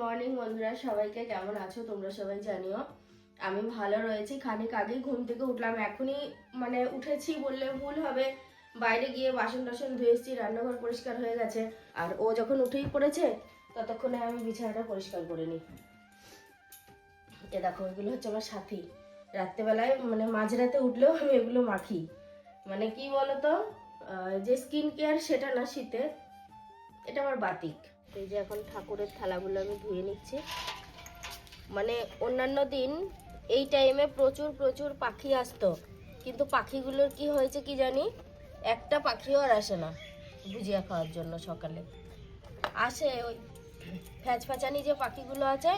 Morning বন্ধুরা, সবাইকে কেমন আছো? তোমরা সবাই জানিও। আমি ভালো রয়েছি। খানিক আগেই ঘুম থেকে উঠলাম। এখনই মানে উঠেছি বললে ভুল হবে। বাইরে গিয়ে বাসন টাসন ধুয়ে এসেছি, রান্নাঘর পরিষ্কার হয়ে গেছে। আর ও যখন উঠেই পড়েছে, ততক্ষণে আমি বিছানাটা পরিষ্কার করে নিই। এ দেখো, এগুলো হচ্ছে আমার সাথী। রাত্রেবেলায় মানে মাঝরাতে উঠলেও আমি এগুলো মাখি। মানে কি বলতো? যে স্কিন কেয়ার সেটা না শীতে, এটা আমার বাতিক। এই যে এখন ঠাকুরের থালাগুলো আমি ধুয়ে নিচ্ছি। মানে অন্যান্য দিন এই টাইমে প্রচুর প্রচুর পাখি আসতো। কিন্তু পাখিগুলোর কি হয়েছে কি জানি? একটা পাখিও আর আসে না ভুজিয়া খাওয়ার জন্য সকালে। আসে ওই ফ্যাচ ফ্যাচানি যে পাখিগুলো আছে,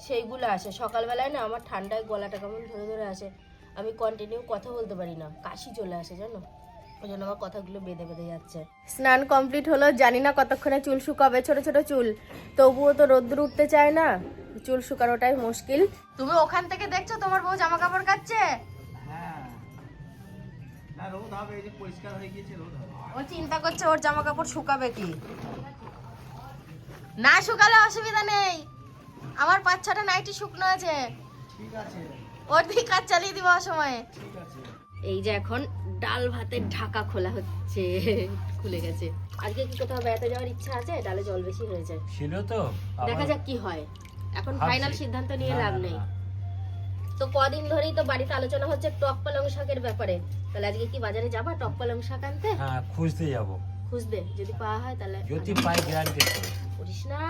সেইগুলো আসে। সকালবেলায় না আমার ঠান্ডায় গলাটা কেমন ধরে ধরে আসে। আমি কন্টিনিউ কথা বলতে পারি না। কাশি চলে আসে, জানো? ওই জন্য আমার কথাগুলো বেঁধে বেঁধে যাচ্ছে। স্নান কমপ্লিট হলো জানি না কতক্ষণে চুল শুকাবে ছোট ছোট চুল। তবুও তো রোদ্দুর উঠতে চায় না চুল শুকানোটাই মুশকিল। তুমি ওখান থেকে দেখছ তোমার বউ জামা কাপড় কাচ্ছে ও চিন্তা করছে ওর জামা কাপড় শুকাবে কি? না শুকালে অসুবিধা নেই। আমার পাঁচ ছটা নাইটি শুকনো আছে। আছে। ওর দিকে কাজ চালিয়ে দিব সময়ে ঠিক আছে। এই যে এখন ডাল ভাতের ঢাকা খোলা হচ্ছে খুলে গেছে। আজকে কি কোথাও বেড়াতে যাওয়ার ইচ্ছা আছে? ডালে জল বেশি হয়েছে ছিল তো দেখা যাক কি হয়। এখন ফাইনাল সিদ্ধান্ত নিয়ে লাভ নেই। তো কদিন ধরেই তো বাড়িতে আলোচনা হচ্ছে টক পালং শাকের ব্যাপারে। তাহলে আজকে কি বাজারে যাবা টক পালং শাক আনতে? হ্যাঁ খুঁজতে যাব। খুঁজতে যদি পাওয়া হয় তাহলে যদি পাই গ্যারান্টি করিস না।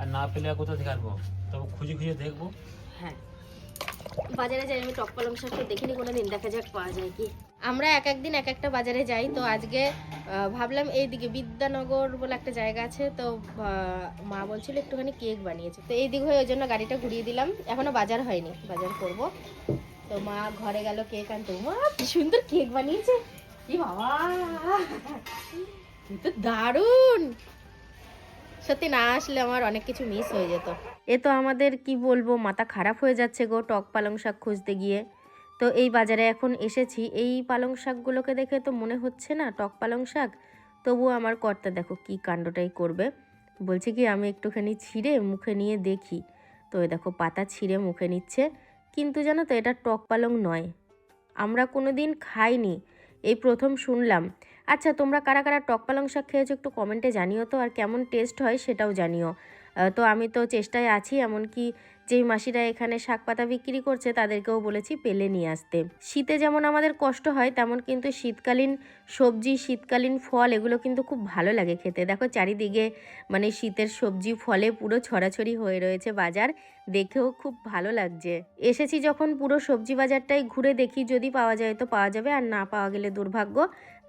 আর না পেলে কোথা থেকে আনব? তবে খুঁজে খুঁজে দেখব। হ্যাঁ। বাজারে যাই, আমি টক পালং শাকটা দেখিনি কোনোদিন দেখা যাক পাওয়া যায় কি। আমরা এক একদিন এক একটা বাজারে যাই, তো আজকে ভাবলাম এইদিকে বিদ্যানগর বলে একটা জায়গা আছে, তো মা বলছিল একটুখানি কেক বানিয়েছে। তো এই দিক হয়ে ওই জন্য গাড়িটা ঘুরিয়ে দিলাম, এখনও বাজার হয়নি, বাজার করব। তো মা ঘরে গেল কেক আনতে, মা, কি সুন্দর কেক বানিয়েছে। কি বাবা এ তো দারুণ। সত্যি না আসলে আমার অনেক কিছু মিস হয়ে যেত। এ তো আমাদের, কি বলব, মাথা খারাপ হয়ে যাচ্ছে গো টক পালং শাক খুঁজতে গিয়ে। তো এই বাজারে এখন এসেছি। এই পালং শাকগুলোকে দেখে তো মনে হচ্ছে না টক পালং শাক। তবুও আমার কর্তা দেখো কি কাণ্ডটাই করবে। বলছে কি, আমি একটুখানি ছিঁড়ে মুখে নিয়ে দেখি। তো এ দেখো পাতা ছিঁড়ে মুখে নিচ্ছে। কিন্তু জানো তো, এটা টক পালং নয়। আমরা কোনো দিন খাইনি। এই প্রথম শুনলাম। আচ্ছা তোমরা কারা কারা টক পালং শাক খেয়েছো একটু কমেন্টে জানিও তো, আর কেমন টেস্ট হয় সেটাও জানিও। তো আমি তো চেষ্টায় আছি, এমনকি যেই মাসিরা এখানে শাক পাতা বিক্রি করছে তাদেরকেও বলেছি পেলে নিয়ে আসতে। শীতে যেমন আমাদের কষ্ট হয়, তেমন কিন্তু শীতকালীন সবজি, শীতকালীন ফল, এগুলো কিন্তু খুব ভালো লাগে খেতে। দেখো চারিদিকে মানে শীতের সবজি ফলে পুরো ছড়াছড়ি হয়ে রয়েছে বাজার, দেখেও খুব ভালো লাগছে। এসেছি যখন পুরো সবজি বাজারটাই ঘুরে দেখি, যদি পাওয়া যায় তো পাওয়া যাবে, আর না পাওয়া গেলে দুর্ভাগ্য।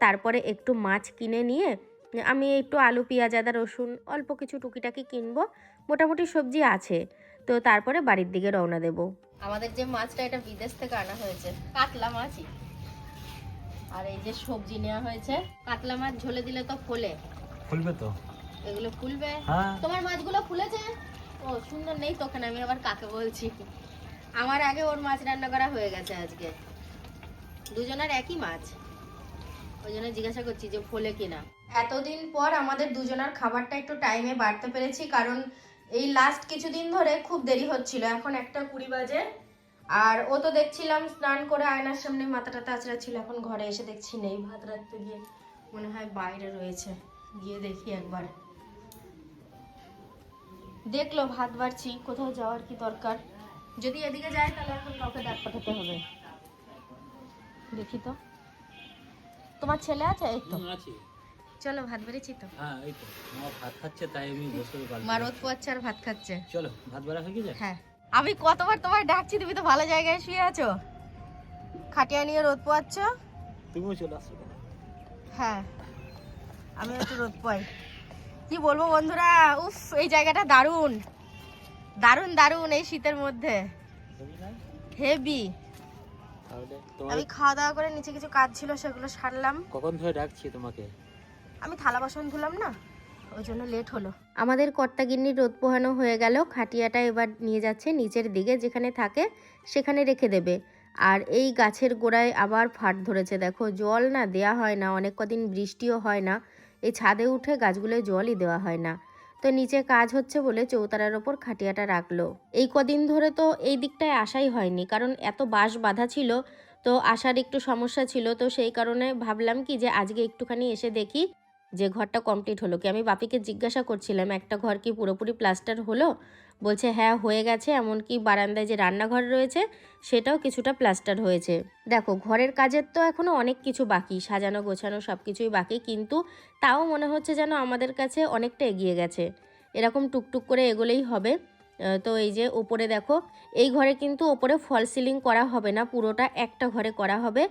তারপরে একটু মাছ কিনে নিয়ে আমি একটু আলু পেঁয়াজ আদা রসুন অল্প কিছু টুকিটাকি কিনবো। মোটামুটি সবজি আছে। তো তারপরে বাড়ির দিকে রওনা দেব। আমাদের যে মাছটা এটা বিদেশ থেকে আনা হয়েছে কাতলা মাছই। আর এই যে সবজি নেওয়া হয়েছে কাতলা মাছ ঝোলে দিলে তো ফোলে। খুলবে তো। এগুলো ফুলবে? হ্যাঁ। তোমার মাছগুলো ফুলেছে? ও সুন্দর নেই তোকে আমি আবার কাকে বলছি? আমার আগে ওর মাছ রান্না করা হয়ে গেছে আজকে। দুজনের একই মাছ। ওই জন্য জিজ্ঞাসা করছি যে ফোলে কিনা। এতদিন পর আমাদের দুজনার খাবারটা একটু টাইমে বাড়তে পেরেছি, কারণ এই লাস্ট কিছুদিন ধরে খুব দেরি হচ্ছিল। এখন একটা কুড়ি বাজে, আর ও তো দেখছিলাম স্নান করে আয়নার সামনে মাথা টাথা আছড়া ছিল, এখন ঘরে এসে দেখছি নেই। ভাত রাখতে গিয়ে মনে হয় বাইরে রয়েছে। গিয়ে দেখি একবার। দেখল, ভাত বাড়ছি, কোথাও যাওয়ার কি দরকার? যদি এদিকে যায়, তাহলে এখন কাউকে ডাক পাঠাতে হবে। দেখি তো। তোমার ছেলে আছে? এই তো। আছে। চলো ভাত বেড়েছি তো। হ্যাঁ এই তো। ভাত খাচ্ছে তাই আমি বসে মা রোদ পোয়াচ্ছে আর ভাত খাচ্ছে। চলো ভাত বেড়া হয়ে গেছে? হ্যাঁ। আমি কতবার তোমার ডাকছি তুমি তো ভালো জায়গায় শুয়ে আছো। খাটিয়া নিয়ে রোদ পোয়াচ্ছ? তুমিও চলে আসো হ্যাঁ আমি একটু রোদ পাই কি বলব বন্ধুরা উফ এই জায়গাটা দারুণ। দারুণ দারুণ এই শীতের মধ্যে। হেভি আমি খাওয়া দাওয়া করে নিচে কিছু কাজ ছিল সেগুলো সারলাম। কখন ধরে ডাকছি তোমাকে? আমি থালা বাসন ধুলাম না, ওই জন্য লেট হলো। আমাদের কর্তাগিন্নির রোদ পোহানো হয়ে গেল, খাটিয়াটা এবার নিয়ে যাচ্ছে নিচের দিকে, যেখানে থাকে সেখানে রেখে দেবে। আর এই গাছের গোড়ায় আবার ফাট ধরেছে, দেখো, জল না দেয়া হয় না, অনেক কদিন বৃষ্টিও হয় না। এই ছাদে উঠে গাছগুলোয় জলই দেওয়া হয় না। তো নিচে কাজ হচ্ছে বলে চৌতারার ওপর খাটিয়াটা রাখল। এই কদিন ধরে তো এই দিকটায় আসাই হয়নি, কারণ এত বাঁশ বাঁধা ছিল, তো আসার একটু সমস্যা ছিল। তো সেই কারণে ভাবলাম কি যে আজকে একটুখানি এসে দেখি যে ঘরটা কমপ্লিট হলো কি? আমি বাপিকে জিজ্ঞাসা করছিলাম, একটা ঘর কি পুরোপুরি প্লাস্টার হলো? বলছে হ্যাঁ হয়ে গেছে। এমনকি বারান্দায় যে রান্নাঘর রয়েছে, সেটাও কিছুটা প্লাস্টার হয়েছে। দেখো, ঘরের কাজের তো এখনও অনেক কিছু বাকি, সাজানো, গোছানো সব কিছুই বাকি, কিন্তু তাও মনে হচ্ছে যেন আমাদের কাছে অনেকটা এগিয়ে গেছে। এরকম টুকটুক করে এগোলেই হবে। তো এই যে ওপরে দেখো, এই ঘরে কিন্তু ওপরে ফল সিলিং করা হবে না, পুরোটা একটা ঘরে করা হবে।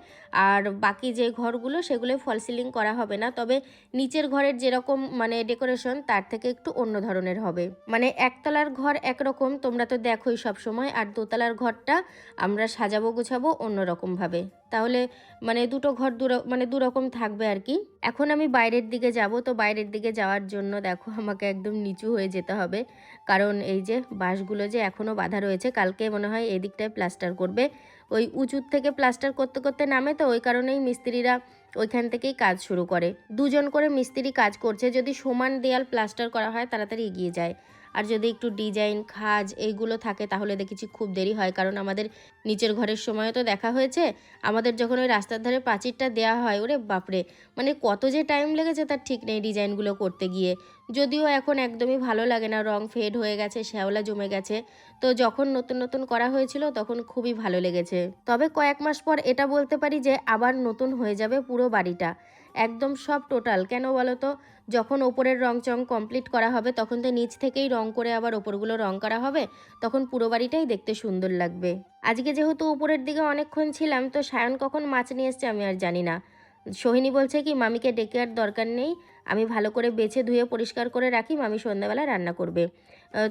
আর বাকি যে ঘরগুলো, সেগুলো ফল সিলিং করা হবে না। তবে নিচের ঘরের যেরকম মানে ডেকোরেশন, তার থেকে একটু অন্য ধরনের হবে। মানে একতলার ঘর একরকম, তোমরা তো দেখোই সব সময় আর দোতলার ঘরটা আমরা সাজাবো, গুছাবো অন্যরকমভাবে। তাহলে মানে দুটো ঘর দু মানে দুরকম থাকবে আর কি। এখন আমি বাইরের দিকে যাব, তো বাইরের দিকে যাওয়ার জন্য দেখো আমাকে একদম নিচু হয়ে যেতে হবে। কারণ এই যে বাঁশগুলো যে এখনও বাঁধা রয়েছে, কালকে মনে হয় এদিকটায় প্লাস্টার করবে। ওই উঁচুর থেকে প্লাস্টার করতে করতে নামে, তো ওই কারণেই মিস্ত্রিরা ওইখান থেকেই কাজ শুরু করে। দুজন করে মিস্ত্রি কাজ করছে, যদি সমান দেয়াল প্লাস্টার করা হয়, তাড়াতাড়ি এগিয়ে যায়। আর যদি একটু ডিজাইন, খাজ এইগুলো থাকে তাহলে দেখেছি খুব দেরি হয়। কারণ আমাদের নিচের ঘরের সময়ও তো দেখা হয়েছে। আমাদের যখন ওই রাস্তার ধারে প্রাচীরটা দেওয়া হয়, ওরে বাপরে! মানে কত যে টাইম লেগেছে তার ঠিক নেই ডিজাইনগুলো করতে গিয়ে। যদিও এখন একদমই ভালো লাগে না, রং ফেড হয়ে গেছে, শ্যাওলা জমে গেছে। তো যখন নতুন নতুন করা হয়েছিল তখন খুবই ভালো লেগেছে। তবে কয়েক মাস পর এটা বলতে পারি যে আবার নতুন হয়ে যাবে পুরো বাড়িটা। একদম সব টোটাল কেন বলো তো যখন ওপরের রং চং কমপ্লিট করা হবে, তখন তো নিচ থেকেই রং করে আবার ওপরগুলো রং করা হবে, তখন পুরো বাড়িটাই দেখতে সুন্দর লাগবে। আজকে যেহেতু উপরের দিকে অনেকক্ষণ ছিলাম, তো সায়ন কখন মাছ নিয়ে এসছে আমি আর জানি না। সোহিনী বলছে কি, মামিকে ডেকে আর দরকার নেই, আমি ভালো করে বেছে ধুয়ে পরিষ্কার করে রাখি, মামি সন্ধ্যাবেলা রান্না করবে।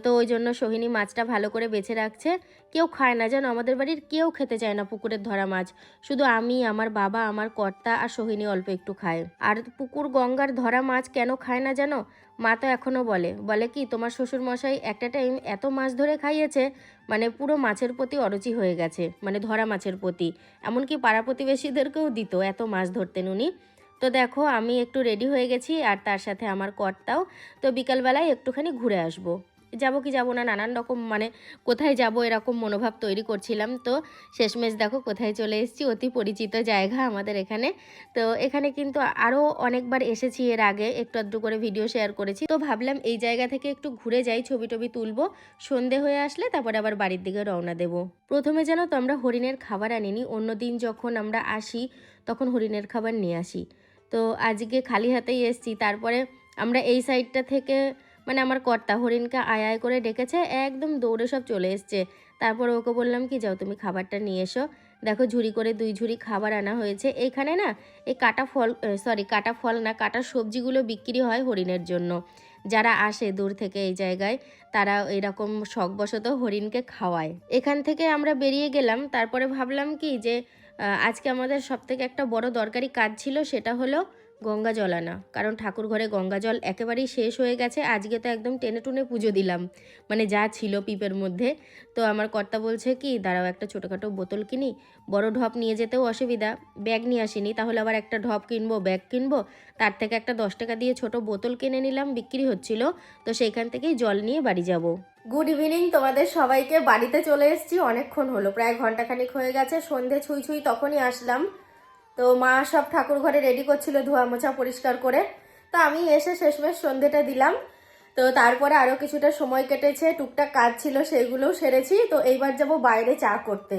তো ওই জন্য সোহিনী মাছটা ভালো করে বেছে রাখছে। কেউ খায় না, যেন আমাদের বাড়ির কেউ খেতে চায় না পুকুরের ধরা মাছ। শুধু আমি, আমার বাবা, আমার কর্তা আর সোহিনী অল্প একটু খায়। আর পুকুর গঙ্গার ধরা মাছ কেন খায় না জানো? মা তো এখনও বলে। বলে কি, তোমার শ্বশুর মশাই একটা টাইম এত মাছ ধরে খাইয়েছে মানে পুরো মাছের প্রতি অরুচি হয়ে গেছে মানে ধরা মাছের প্রতি। এমনকি পাড়া প্রতিবেশীদেরকেও দিত এত মাছ ধরতেন উনি তো দেখো, আমি একটু রেডি হয়ে গেছি, আর তার সাথে আমার কর্তাও। তো বিকালবেলায় একটুখানি ঘুরে আসব। যাব কি যাব না, নানান রকম মানে কোথায় যাব এরকম মনোভাব তৈরি করছিলাম। তো শেষমেশ দেখো কোথায় চলে এসেছি, অতি পরিচিত জায়গা আমাদের এখানে। তো এখানে কিন্তু আরও অনেকবার এসেছি এর আগে, একটু আধটু করে ভিডিও শেয়ার করেছি। তো ভাবলাম এই জায়গা থেকে একটু ঘুরে যাই ছবি টবি তুলবো, সন্ধে হয়ে আসলে তারপরে আবার বাড়ির দিকে রওনা দেব। প্রথমে যেন তো আমরা হরিণের খাবার আনিনি অন্যদিন যখন আমরা আসি তখন হরিণের খাবার নিয়ে আসি। তো আজকে খালি হাতেই এসছি, তারপরে আমরা এই সাইডটা থেকে মানে আমার কর্তা হরিণকে আয় আয় করে ডেকেছে, একদম দৌড়ে সব চলে এসছে। তারপর ওকে বললাম, কি যাও তুমি খাবারটা নিয়ে এসো। দেখো ঝুড়ি করে দুই ঝুড়ি খাবার আনা হয়েছে। এখানে না, এই কাটা ফল সরি কাটা ফল না, কাটা সবজিগুলো বিক্রি হয় হরিণের জন্য। যারা আসে দূর থেকে এই জায়গায়, তারা এরকম শখবশত হরিণকে খাওয়ায়। এখান থেকে আমরা বেরিয়ে গেলাম। তারপরে ভাবলাম কি যে আজকে আমাদের সব থেকে একটা বড় দরকারি কাজ ছিল, সেটা হলো গঙ্গা জল আনা। কারণ ঠাকুর ঘরে গঙ্গা জল একেবারেই শেষ হয়ে গেছে, আজকে তো একদম টেনে টুনে পুজো দিলাম। মানে যা ছিল পিপের মধ্যে। তো আমার কর্তা বলছে কি, দাঁড়াও একটা ছোটোখাটো বোতল কিনি, বড় ঢপ নিয়ে যেতেও অসুবিধা, ব্যাগ নিয়ে আসিনি, তাহলে আবার একটা ঢপ কিনবো, ব্যাগ কিনবো? তার থেকে একটা দশ টাকা দিয়ে ছোট বোতল কিনে নিলাম, বিক্রি হচ্ছিল। তো সেইখান থেকেই জল নিয়ে বাড়ি যাব। গুড ইভিনিং তোমাদের সবাইকে। বাড়িতে চলে এসেছি, অনেকক্ষণ হলো, প্রায় ঘন্টাখানিক হয়ে গেছে। সন্ধে ছুঁই ছুঁই তখনই আসলাম। তো মা সব ঠাকুর ঘরে রেডি করছিল, ধোয়া মোছা পরিষ্কার করে। তো আমি এসে শেষমেশ সন্ধেটা দিলাম। তো তারপরে আরও কিছুটা সময় কেটেছে, টুকটাক কাজ ছিল সেগুলোও সেরেছি। তো এইবার যাব বাইরে চা করতে।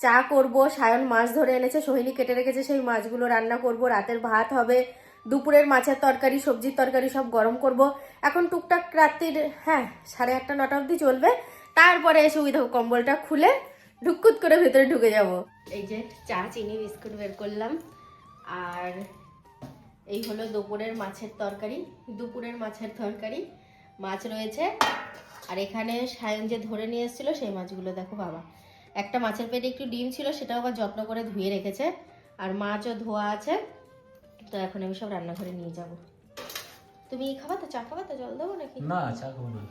চা করব, সায়ন মাছ ধরে এনেছে, সোহিনী কেটে রেখেছে সেই মাছগুলো, রান্না করব, রাতের ভাত হবে, দুপুরের মাছের তরকারি, সবজির তরকারি সব গরম করব। এখন টুকটাক রাত্রির হ্যাঁ সাড়ে আটটা, নটা অবধি চলবে। তারপরে এসে ওই কম্বলটা খুলে ঢুকুত করে ভেতরে ঢুকে যাব। এই যে চা চিনি বিস্কুট বের করলাম। আর এই হলো দুপুরের মাছের তরকারি। দুপুরের মাছের তরকারি। মাছ রয়েছে। আর এখানে সায়ন যে ধরে নিয়ে এসেছিল সেই মাছগুলো দেখো বাবা। একটা মাছের পেটে একটু ডিম ছিল সেটাও আবার যত্ন করে ধুয়ে রেখেছে। আর মাছও ধোয়া আছে। তো এখন আমি সব রান্নাঘরে নিয়ে যাব। তুমি খাবা তো? চা খাবা তো? জল দেবো নাকি? না চা খাব না।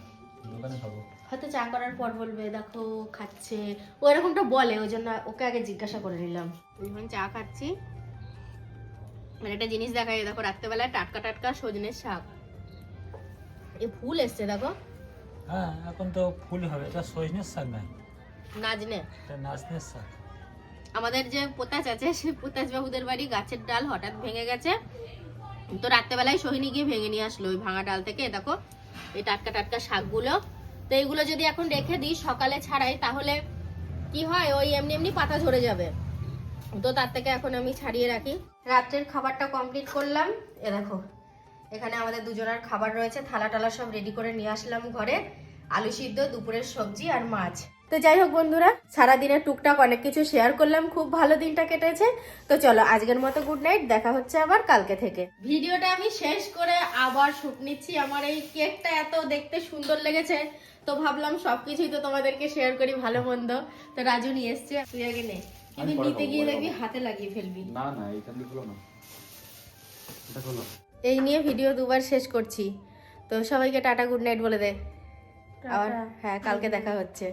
দোকানে খাব। হয়তো চা করার পর বলবে দেখো খাচ্ছে। ও এরকমটা বলে ওই জন্য ওকে আগে জিজ্ঞাসা করে নিলাম। এখন চা খাচ্ছি। মানে একটা জিনিস দেখাই দেখো রাত্রেবেলায় টাটকা টাটকা সজনের শাক। এ ফুল এসছে দেখো। হ্যাঁ এখন তো ফুল হবে। এটা সজনের শাক নাই নাজনে। এটা নাচনের শাক। আমাদের যে পোতাচ আছে সে পোতাচ বাবুদের বাড়ি গাছের ডাল হঠাৎ ভেঙে গেছে। তো রাত্রেবেলায় সোহিনী গিয়ে ভেঙে নিয়ে আসলো ওই ভাঙা ডাল থেকে দেখো। এই টাটকা টাটকা শাকগুলো। তো এইগুলো যদি এখন রেখে দিই সকালে ছাড়াই, তাহলে কি হয়? ওই এমনি এমনি পাতা ঝরে যাবে। তো তার থেকে এখন আমি ছাড়িয়ে রাখি। রাত্রের খাবারটা কমপ্লিট করলাম। এ দেখো, এখানে আমাদের দুজনের খাবার রয়েছে। থালা টালা সব রেডি করে নিয়ে আসলাম ঘরে। আলু সিদ্ধ, দুপুরের সবজি আর মাছ। তো যাই হোক বন্ধুরা সারাদিনের টুকটাক অনেক কিছু শেয়ার করলাম খুব ভালো দিনটা কেটেছে। তো চলো আজকের মতো গুড নাইট দেখা হচ্ছে আবার কালকে থেকে। ভিডিওটা আমি শেষ করে আবার শুট নিচ্ছি আমার এই কেকটা এত দেখতে সুন্দর লেগেছে। তো ভাবলাম সবকিছুই তো তোমাদেরকে শেয়ার করি ভালো মন্দ। তো রাজু নিয়ে এসছে তুই আগে নে। কিন্তু নিতে গিয়ে দেখবি হাতে লাগিয়ে ফেলবি। না না এইখান দিয়ে খুলো না। এটা খোলো। এই নিয়ে ভিডিও দুবার শেষ করছি। তো সবাইকে টাটা গুড নাইট বলে দে। আবার হ্যাঁ কালকে দেখা হচ্ছে।